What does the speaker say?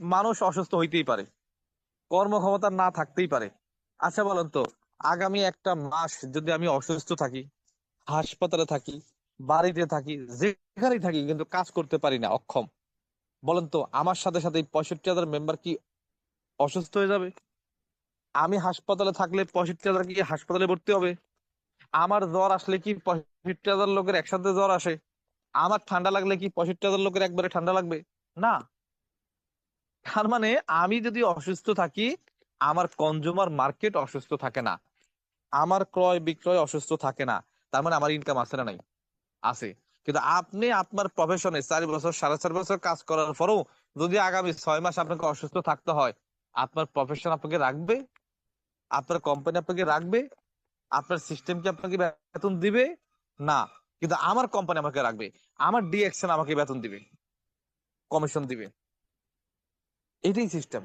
মানুষ অসুস্থ হইতেই পারে। কর্মক্ষমতা না থাকতেই পারে। আচ্ছা বলেন তো, আগামী একটা মাস যদি আমি অসুস্থ থাকি, হাসপাতালে থাকি, বাড়িতে থাকি, যেখানেই থাকি, কিন্তু কাজ করতে পারি না, অক্ষম। বলেন তো, আমার সাথে সাথে পঁয়ষট্টি হাজার মেম্বার কি অসুস্থ হয়ে যাবে? আমি হাসপাতালে থাকলে পঁয়ষট্টি হাজার কি হাসপাতালে ভর্তি হবে? আমার জ্বর আসলে কি পঁয়ষট্টি হাজার লোকের একসাথে জ্বর আসে? আমার ঠান্ডা লাগলে কি পঁয়ষট্টি হাজার লোকের একবারে ঠান্ডা লাগবে? না। তার মানে আমি যদি অসুস্থ থাকি, আমার কনজুমার মার্কেট অসুস্থ থাকে না। আমার ক্রয় বিক্রয় অসুস্থ থাকে না। তার মানে আমার ইনকাম আছে না নাই। আছে কিন্তু আপনি আপনার প্রফেশনে চার বছর, সাড়ে চার বছর কাজ করার পরেও যদি আগামী ছয় মাস আপনাকে অসুস্থ থাকতে হয়, আপনার প্রফেশন আপনাকে রাখবে, আপনার কোম্পানি আপনাকে রাখবে, আপনার সিস্টেম কি আপনাকে বেতন দিবে, না। কিন্তু আমার কোম্পানি আমাকে রাখবে। আমার ডিএকশন আমাকে বেতন দিবে। কমিশন দিবে। এটাই সিস্টেম